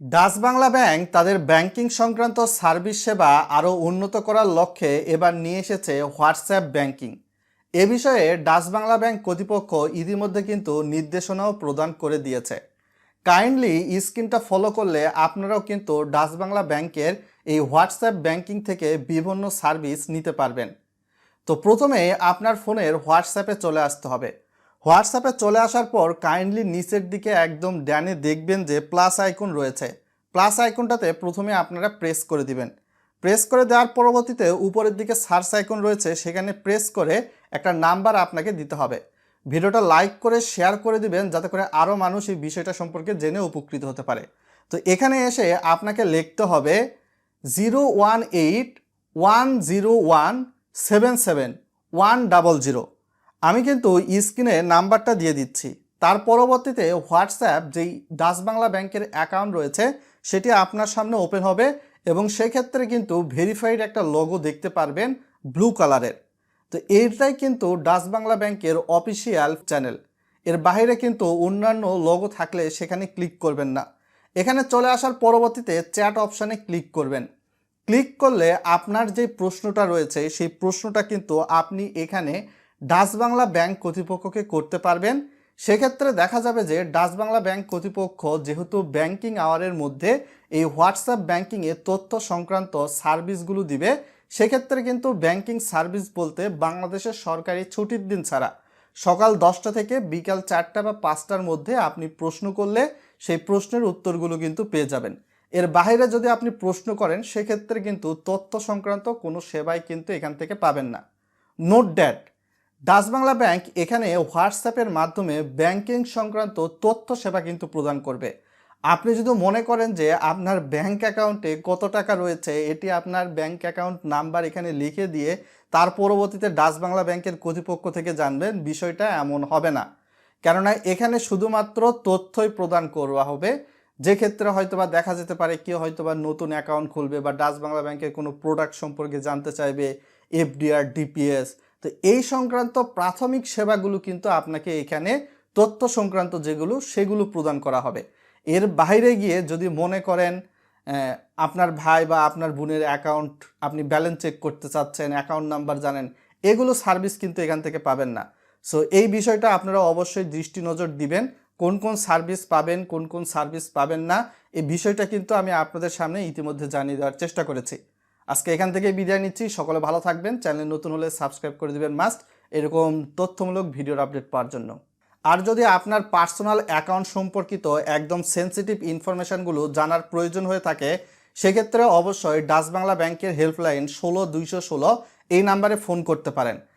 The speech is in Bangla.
ডাচ বাংলা ব্যাংক তাদের ব্যাংকিং সংক্রান্ত সার্ভিস সেবা আরও উন্নত করার লক্ষ্যে এবার নিয়ে এসেছে হোয়াটসঅ্যাপ ব্যাংকিং। এ বিষয়ে ডাচ বাংলা ব্যাংক কর্তৃপক্ষ ইতিমধ্যে কিন্তু নির্দেশনাও প্রদান করে দিয়েছে। কাইন্ডলি স্ক্রিনটা ফলো করলে আপনারাও কিন্তু ডাচ বাংলা ব্যাংকের এই হোয়াটসঅ্যাপ ব্যাংকিং থেকে বিভিন্ন সার্ভিস নিতে পারবেন। তো প্রথমে আপনার ফোনের হোয়াটসঅ্যাপে চলে আসতে হবে। হোয়াটসঅ্যাপে চলে আসার পর কাইন্ডলি নিচের দিকে একদম ড্যানে দেখবেন যে প্লাস আইকন রয়েছে। প্লাস আইকনটাতে প্রথমে আপনারা প্রেস করে দিবেন। প্রেস করে দেওয়ার পরবর্তীতে উপরের দিকে সার্চ আইকন রয়েছে, সেখানে প্রেস করে একটা নাম্বার আপনাকে দিতে হবে। ভিডিওটা লাইক করে, শেয়ার করে দিবেন, যাতে করে আরও মানুষ এই বিষয়টা সম্পর্কে জেনে উপকৃত হতে পারে। তো এখানে এসে আপনাকে লিখতে হবে zero one eight one zero one seven seven one double zero. আমি কিন্তু স্ক্রিনে নাম্বারটা দিয়ে দিচ্ছি। তার পরবর্তীতে হোয়াটসঅ্যাপ যেই ডাচ বাংলা ব্যাংকের অ্যাকাউন্ট রয়েছে, সেটি আপনার সামনে ওপেন হবে এবং সেক্ষেত্রে কিন্তু ভেরিফাইড একটা লোগো দেখতে পারবেন ব্লু কালারের তো এইটাই কিন্তু ডাচ বাংলা ব্যাংকের অফিসিয়াল চ্যানেল এর বাইরে কিন্তু অন্যান্য লোগো থাকলে সেখানে ক্লিক করবেন না। এখানে চলে আসার পরবর্তীতে চ্যাট অপশানে ক্লিক করবেন। ক্লিক করলে আপনার যে প্রশ্নটা রয়েছে, সেই প্রশ্নটা কিন্তু আপনি এখানে ডাচ বাংলা ব্যাংক কর্তৃপক্ষকে করতে পারবেন। সেক্ষেত্রে দেখা যাবে যে ডাচ বাংলা ব্যাংক কর্তৃপক্ষ যেহেতু ব্যাংকিং আওয়ারের মধ্যে এই হোয়াটসঅ্যাপ ব্যাংকিংয়ে তথ্য সংক্রান্ত সার্ভিসগুলো দিবে, সেক্ষেত্রে কিন্তু ব্যাংকিং সার্ভিস বলতে বাংলাদেশের সরকারি ছুটির দিন ছাড়া। সকাল দশটা থেকে বিকাল চারটা বা পাঁচটার মধ্যে আপনি প্রশ্ন করলে সেই প্রশ্নের উত্তরগুলো কিন্তু পেয়ে যাবেন। এর বাইরে যদি আপনি প্রশ্ন করেন, সেক্ষেত্রে কিন্তু তথ্য সংক্রান্ত কোনো সেবাই কিন্তু এখান থেকে পাবেন না। Note that Dutch Bangla bank এখানে হোয়াটসঅ্যাপের মাধ্যমে ব্যাংকিং সংক্রান্ত তথ্য সেবা কিন্তু প্রদান করবে। আপনি যদি মনে করেন যে আপনার ব্যাংক অ্যাকাউন্টে কত টাকা রয়েছে, এটি আপনার ব্যাংক অ্যাকাউন্ট নাম্বার এখানে লিখে দিয়ে তার পরবর্তীতে ডাচ বাংলা ব্যাংকের কর্তৃপক্ষ থেকে জানবেন, বিষয়টা এমন হবে না। কেননা এখানে শুধুমাত্র তথ্যই প্রদান করা হবে। যে ক্ষেত্রে হয়তোবা দেখা যেতে পারে কেউ হয়তোবা নতুন অ্যাকাউন্ট খুলবে বা ডাচ বাংলা ব্যাংকের কোনো প্রোডাক্ট সম্পর্কে জানতে চাইবে এফডিআর ডিপিএস তো এই সংক্রান্ত প্রাথমিক সেবাগুলো কিন্তু আপনাকে এখানে তথ্য সংক্রান্ত যেগুলো, সেগুলো প্রদান করা হবে। এর বাইরে গিয়ে যদি মনে করেন আপনার ভাই বা আপনার বোনের অ্যাকাউন্ট আপনি ব্যালেন্স চেক করতে চাচ্ছেন অ্যাকাউন্ট নাম্বার জানেন, এগুলো সার্ভিস কিন্তু এখান থেকে পাবেন না। সো এই বিষয়টা আপনারা অবশ্যই দৃষ্টি নজর দিবেন, কোন কোন সার্ভিস পাবেন, কোন কোন সার্ভিস পাবেন না, এই বিষয়টা কিন্তু আমি আপনাদের সামনে ইতিমধ্যে জানিয়ে দেওয়ার চেষ্টা করেছি। আজকে এখান থেকে বিদায় নিচ্ছি। সকলে ভালো থাকবেন। চ্যানেল নতুন হলে সাবস্ক্রাইব করে দেবেন, মাস্ট। এরকম তথ্যমূলক ভিডিওর আপডেট পাওয়ার জন্য। আর যদি আপনার পার্সোনাল অ্যাকাউন্ট সম্পর্কিত একদম সেন্সিটিভ ইনফরমেশানগুলো জানার প্রয়োজন হয়ে থাকে, সেক্ষেত্রে অবশ্যই ডাচ বাংলা ব্যাংকের হেল্পলাইন ষোলো দুইশো ষোলো এই নাম্বারে ফোন করতে পারেন।